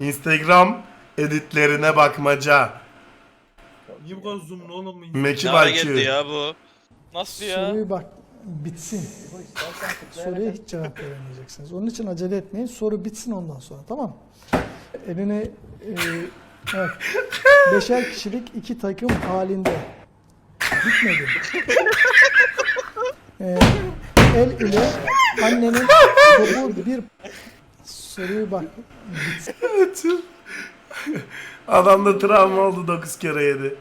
Instagram editlerine bakmaca. Niye bu kadar zoomlu oğlum? Meki Ne hareketti ya bu? Nasıl ya? Soruyu bak bitsin. Soruya hiç cevap veremeyeceksiniz. Onun için acele etmeyin. Soru bitsin ondan sonra tamam mı? Elini e, evet. beşer kişilik iki takım halinde. Bitmedi. E, el ile annenin topu bir soruyu bak. Adamda travma oldu 9 kere yedi.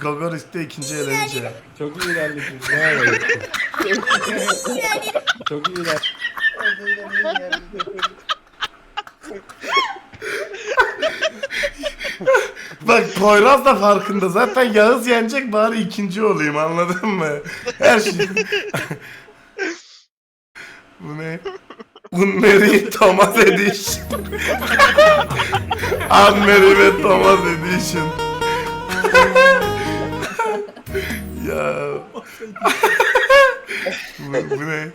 Gogorist'te ikinci eğlence. Çok iyi ilerledin. Bravo. Çok iyi ilerledin. Bak Poyraz da farkında. Zaten Yağız yenecek bari ikinci olayım anladın mı? Her şey. Bu ne? Unmeri Thomas Edition. Unmeri ve Thomas Edition. ya. bu, bu ne?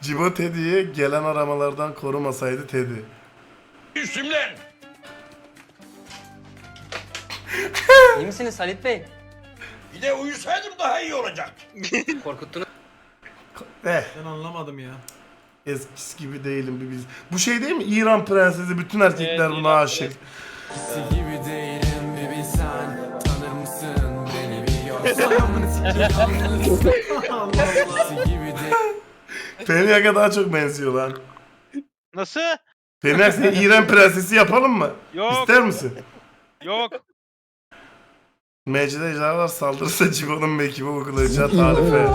Cibo Teddy'ye gelen aramalardan korumasaydı Teddy. İyi misiniz Halit Bey? Bir de uyusaydım daha iyi olacak. Korkuttunuz. Eh. Ben anlamadım ya. Eskisi gibi değilim bir biz. Bu şey değil mi? İran prensesi bütün erkekler Evet, buna İran aşık. gibi değilim bir bilsen Tanır mısın beni Allah Allah. gibi değil Feniyak'a daha çok benziyor lan. Nasıl? Feniyak seni İran prensesi yapalım mı? Yok. İster misin? Yok. Mecide ejderhalar saldırırsa Cibo'nun mekibi uygulayacağı tarife.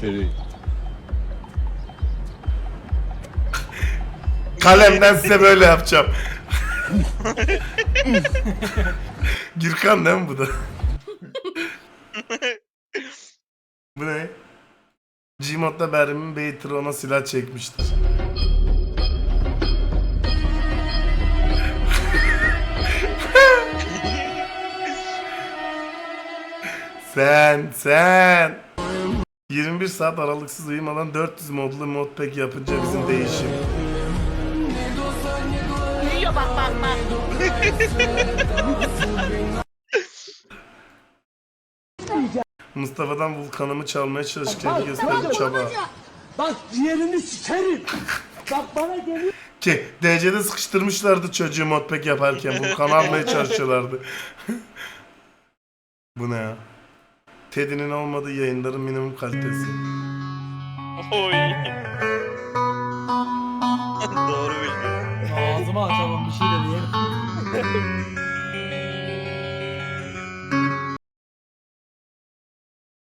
Kalemden size böyle yapacağım. Gürkan değil mi bu da? bu ne? Gmod'da Bermin Bey Tron'a silah çekmiştir. Sen, sen. 21 saat aralıksız uyumadan 400 modlu modpack yapınca bizim değişim. Mustafa'dan vulkanımı çalmaya çalışırken gösterdi çaba. Bak ciğerini sikerim. Bak bana geliyor. Ki DC'de sıkıştırmışlardı çocuğu modpack yaparken vulkanı almaya çalışıyorlardı. Bu ne ya? Teddy'nin olmadığı yayınların minimum kalitesi. Oy. Doğru bildi. Ağzıma açalım bir şey de diyelim.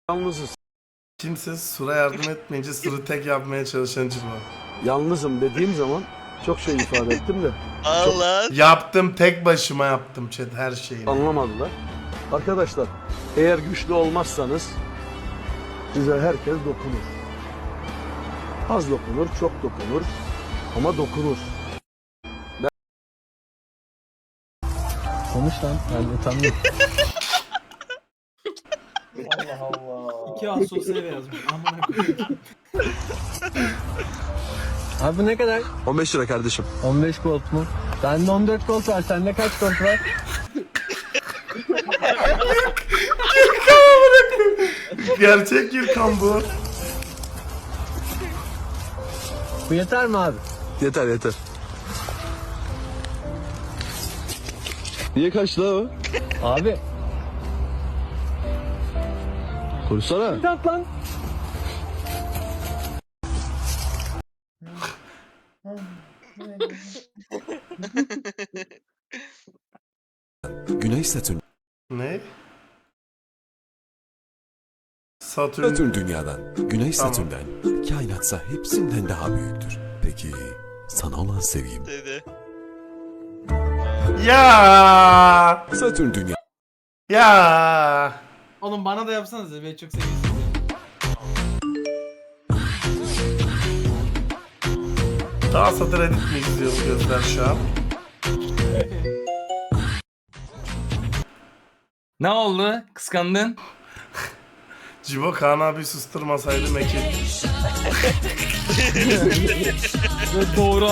Yalnızız. Kimse Sur'a yardım etmeyince Sur'u tek yapmaya çalışan Cibo. Yalnızım dediğim zaman çok şey ifade ettim de Allah. Yaptım tek başıma yaptım chat her şeyi. anlamadılar. Arkadaşlar eğer güçlü olmazsanız size herkes dokunur. Az dokunur, çok dokunur ama dokunur. Konuş lan, ben de tanıyorum. İki asosyal yazmış. Amına koyayım. Abi bu ne kadar? 15 lira kardeşim. 15 gold mu? Bende 14 gold var. Sende kaç gold var? Gerçek Gürkan bu. Bu yeter mi abi? Yeter yeter. Niye kaçtı la o? Abi. Konuşsana. Tak lan. Güney Satürn Satürn. Satürn dünyadan Güney Tamam. Satürn'den Kainatsa hepsinden daha büyüktür Peki sana olan sevgim Dedi. Ya. Satürn dünya Ya. Oğlum bana da yapsanız ben çok seviyorum. Daha satır edit mi izliyor bu gözler şu an? Ne oldu? Kıskandın? Cibo Kaan abi susturmasaydı Meki. Ve doğru.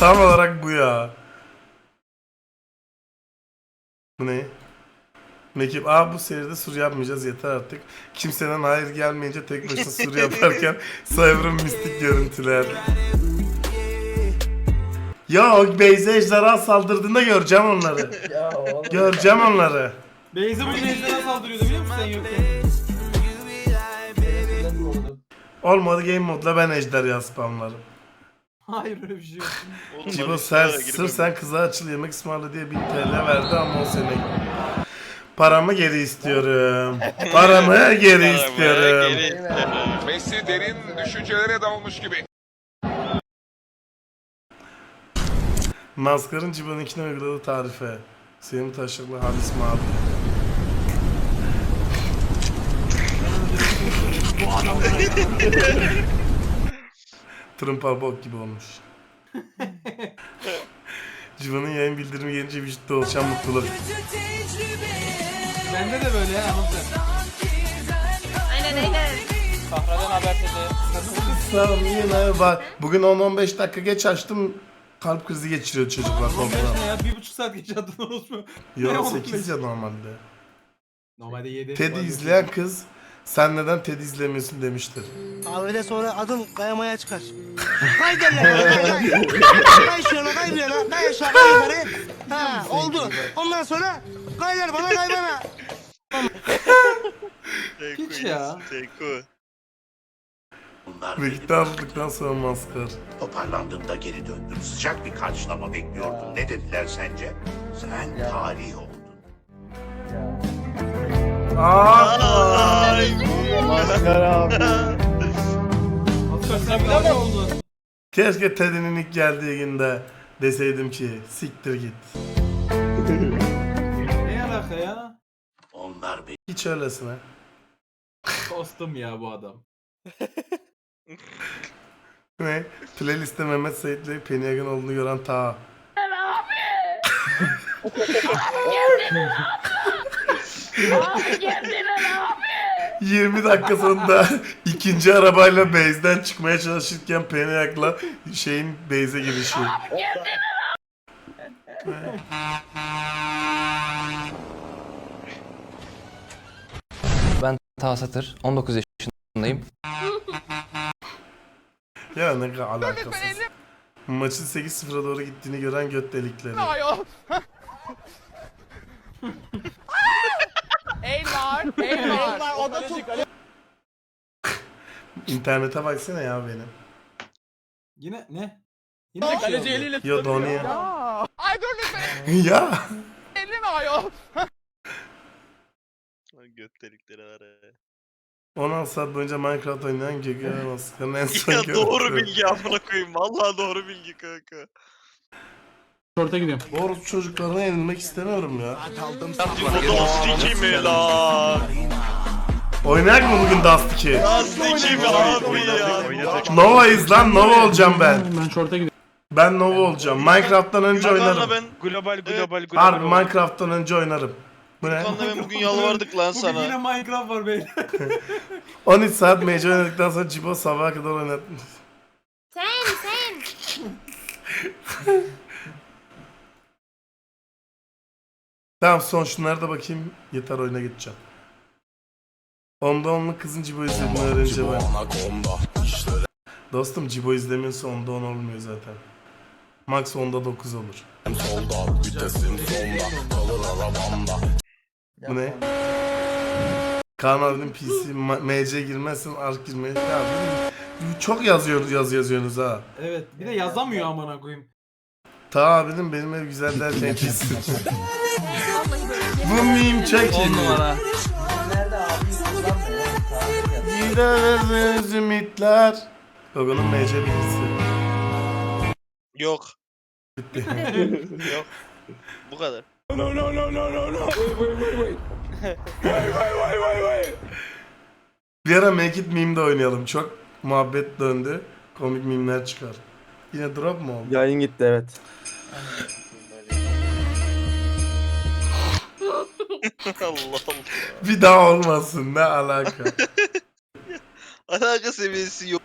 Tam olarak bu ya. Bu ne? Mekip, aa bu seride sur yapmayacağız yeter artık. Kimseden hayır gelmeyince tek başına sur yaparken Cyber'ın mistik görüntüler. Ya Beyze ejderha saldırdığında göreceğim onları. göreceğim onları. Beyza bugün ejderha saldırıyordu biliyor musun sen yokken? Olmadı game modla ben ejderha spamlarım. Hayır öyle bir şey yok. Cibo şuraya sırf sen kıza açıl yemek ısmarla diye 1000 TL verdi ama o sene. Paramı geri istiyorum. Paramı geri istiyorum. Messi derin düşüncelere dalmış gibi. Maskarın Cibo'nunkine uyguladığı tarife. Senin taşaklı Halis Mavi. Trump bok gibi olmuş. Cibo'nun yayın bildirimi gelince vücutta oluşan mutluluk. Bende de böyle ya. Aynen aynen. Sağ ol, yine bak. Bugün 10-15 dakika geç açtım. Kalp krizi geçiriyor çocuklar 15 korkudan. ne ya? Bir buçuk saat geç. Ne Yo 15? 8 ya normalde. Normalde 7. Ted'i izleyen kız sen neden Ted'i izlemiyorsun demiştir. Öyle sonra adın kayamaya çıkar. Kay derler. Kay kay. Kay şuna kay bir yana. Kay aşağı kay yukarı. Ha oldu. Ondan sonra kaylar bana kay bana. Hiç ya. Teko. Birlikte aldıktan sonra maskar. Toparlandığımda geri döndüm. Sıcak bir karşılama bekliyordum. Ne dediler sence? Sen tarih oldun. Aa! Asker sen bir daha oldu. Keşke Ted'in ilk geldiği günde deseydim ki siktir git. Ne alaka ya? Onlar beni Hiç öylesine. Kostüm ya bu adam. Ne? Playliste Mehmet Sait'le Penyagan olduğunu gören ta. Abi kendine abi. 20 dakika sonunda ikinci arabayla base'den çıkmaya çalışırken Penyag'la şeyin base'e girişi. Ben Taha Satır, 19 yaşındayım. Ya ne kadar alakasız. Maçın 8-0'a doğru gittiğini gören göt delikleri. İnternete baksana ya benim. Yine ne? Yine bir şey oldu. Yo Doni ya. ya. Göt delikleri var ya. 16 saat boyunca Minecraft oynayan Gökhan Maskar'ın en son Ya doğru görüntüsü. bilgi amına koyayım. Vallahi doğru bilgi kanka. Doğru çocuklarına yenilmek istemiyorum ya. Dust 2 mi lan? Oynayak mı bugün Dust 2? Dust 2 mi abi ya? Nova'yız lan Nova olacağım ben. Ben Nova olacağım. Minecraft'tan önce oynarım. ben global global global. Harbi Minecraft'tan önce oynarım. Bu ne? Ben bugün yalvardık lan Bugün yine sana. Minecraft var beyler. 13 saat Mage oynadıktan sonra Cibo sabaha kadar oynatmış. Sen sen. Tamam son şunlara da bakayım. Yeter oyuna geçeceğim. Onda onlu kızın Cibo izlediğini öğrenince ben. Dostum Cibo izlemiyorsa onda 10 olmuyor zaten. Max onda 9 olur. Bu ne? Kaan abinin PC ma- MC girmezsin ark girmeye. Ya bu- çok yazıyor yaz yazıyorsunuz ha. Evet bir de yazamıyor amına koyayım. Ta abinin benim ev güzel derken kesin. Bu meme çok iyi. Gideriz ümitler. Gogo'nun MC bilgisi. Yok. Bitti. Yok. Bu kadar. Bir ara Make It Meme'de oynayalım. Çok muhabbet döndü. Komik meme'ler çıkar. Yine drop mu oldu? Yayın gitti evet. Allah Allah. Bir daha olmasın ne alaka. Alaka seviyesi yok.